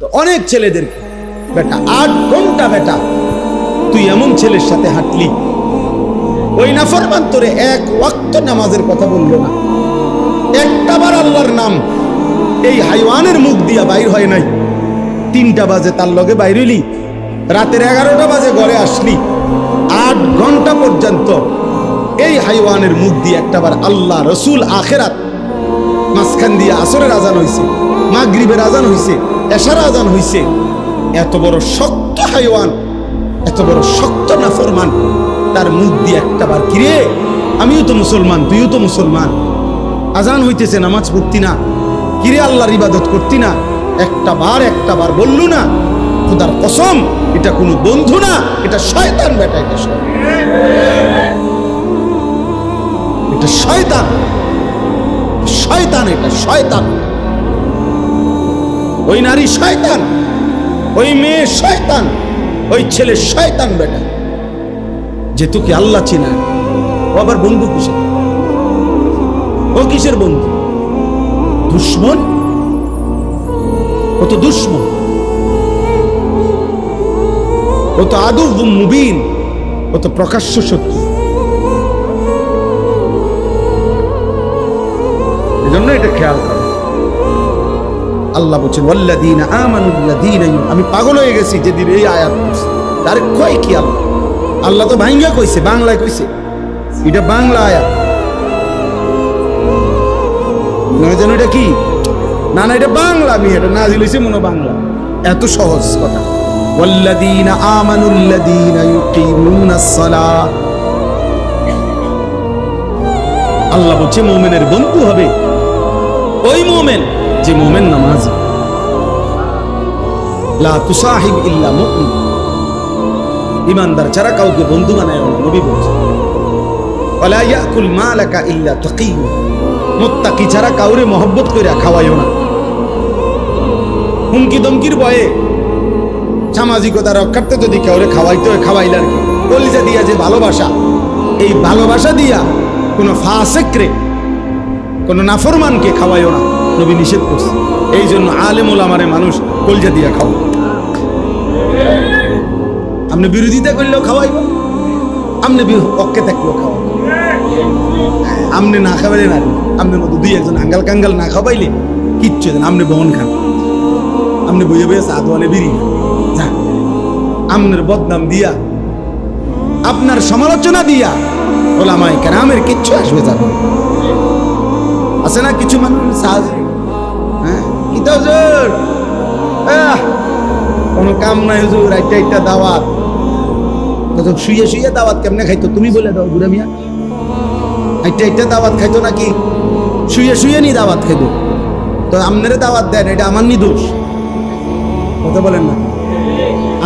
তো অনেক ছেলেদেরকে বেটা, আট ঘণ্টা বেটা, তুই এমন ছেলের সাথে হাঁটলি। ওই নাফরমান তোরে এক ওয়াক্ত নামাজের কথা বলল না। একটাবার আল্লাহর নাম এই হাইওয়ানের মুখ দিয়া বাইর হয় নাই। তিনটা বাজে তার লগে বাইর হইলি। রাতের এগারোটা বাজে ঘরে আসলি। আট ঘণ্টা পর্যন্ত এই হাইওয়ানের মুখ দিয়ে একটাবার আল্লাহ রসুল আখেরাত মাঝখান দিয়ে আসরের আজান হইছে, মাগরিবের আজান হইছে। এশার আজান হইছে। এত বড় শক্ত হাইওয়ান, এত বড় শক্ত নাফরমান, তার মুখ দিয়ে একটাবার কিরে আমিও তো মুসলমান, তুইও তো মুসলমান। আজান হইতেছে, নামাজ পড়তি না। কিরে আল্লাহর ইবাদত করতি না? একটা বার একটা বার বললু না, খুদার কসম, এটা কোনো বন্ধু না, এটা শয়তান বেটা, এটা এটা শয়তান শয়তান, এটা শয়তান। ওই নারী শয়তান, ওই মেয়ে শয়তান, ওই ছেলে শয়তান বেটা। যে তোকে আল্লাহ চিনা, ও আবার বন্ধু কিসের? ও কিসের বন্ধু? দুশ্মন? ও তো দুশ্মন। ও তো আদু মুবিন। ও তো প্রকাশ্য শত্রু। বলছেন আমি পাগল হয়ে গেছি যেদিন এই আয়াত তার কয় কি আল্লাহ? আল্লাহ তো ভাঙ্গা কইছে, বাংলায় কইছে। এটা বাংলা আয়াত। এটা কি? না না, এটা বাংলা আমি এটা না মনে বাংলা। এত সহজ কথা। আল্লাহ বলছে, মোমেনের বন্ধু হবে। ওই মোমেন, যে মোমেন নামাজ। লা তুসাহিব ইল্লা ইমানদার ছাড়া কাউকে বন্ধু বানায় নবী বলছে ওয়ালা কাউরে মহব্বত না। হুমকি দমকির ভয়ে সামাজিকতা রক্ষার্থে যদি কাউরে খাওয়াইতে হয়, খাওয়াইলার দিয়া যে ভালোবাসা, এই ভালোবাসা দিয়া কোনো ফাসেকরে, কোনো নাফরমানকে খাওয়াইও না, নবী নিষেধ করছে। এই জন্য আলেমুল আমারে মানুষ কলজা দিয়া খাও আপনি বিরোধিতা করলেও খাওয়াইব আপনি পক্ষে থাকলেও খাওয়াইব আপনি না খাওয়াইলে না আপনার মতো দুই একজন আঙ্গাল কাঙ্গাল না খাওয়াইলে কিচ্ছু দেন আপনি বহন খান। আপনি বইয়ে বইয়ে চা দোয়ানে বিড়ি খান। যা। আপনার বদনাম দিয়া, আপনার সমালোচনা দিয়া ওলামাই কেরামের কিচ্ছু আসবে যাবে। আছে না কিছু মানুষ? সাজ হ্যাঁ? কি তো কোনো কাম নাই হুজুর একটা একটা দাওয়াত। তো শুয়ে শুয়ে দাওয়াত কেমনে খাইতো? তুমি বলে দাও, বুড়া মিয়া। একটা একটা দাওয়াত খাইতো নাকি? শুয়ে শুয়ে নি দাওয়াত খাইতো তো আমনেরে দাওয়াত দেন, এটা আমার নি দোষ। কথা বলেন না।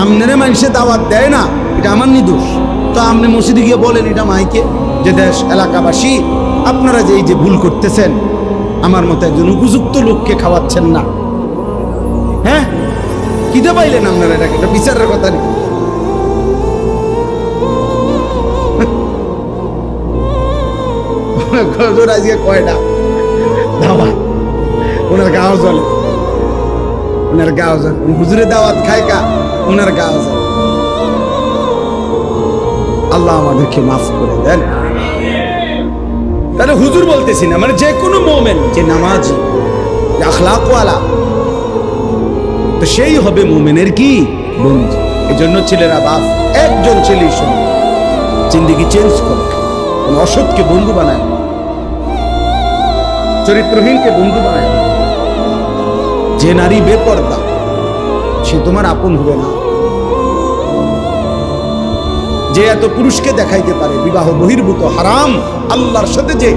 আমনেরে মানুষে দাওয়াত দেয় না, এটা আমার নি দোষ। তো আপনি মসজিদে গিয়ে বলেন, এটা মাইকে, যে দেশ, এলাকাবাসী, আপনারা যে এই যে ভুল করতেছেন, আমার মতো একজন উপযুক্ত লোককে খাওয়াচ্ছেন না। হ্যাঁ? কিতে পাইলেন আপনারা এটাকে? এটা বিচারের কথা নেই গজর আজকে কয়টা? ওনার গাও জলে। ওনার গাও জলে। হুজুরে দাওয়াত খায় কা? ওনার গাও জলে। আল্লাহ আমাদেরকে মাফ করে দেন। তাহলে হুজুর বলতেছি না মানে যে কোনো মোমেন, যে নামাজি আখলাকওয়ালা তো সেই হবে মোমেনের কি? বন্ধু এই জন্য ছেলেরা বাপ, একজন ছেলেই শোনো। জিন্দিগি চেঞ্জ করো। কোন অসৎকে বন্ধু বানায় চরিত্রহীনকে বন্ধু বানায় যে নারী বেপর্দা, সে তোমার আপন হবে না। যে এত পুরুষকে দেখাইতে পারে, বিবাহ বহির্ভূত, হারাম, আল্লাহর সাথে যে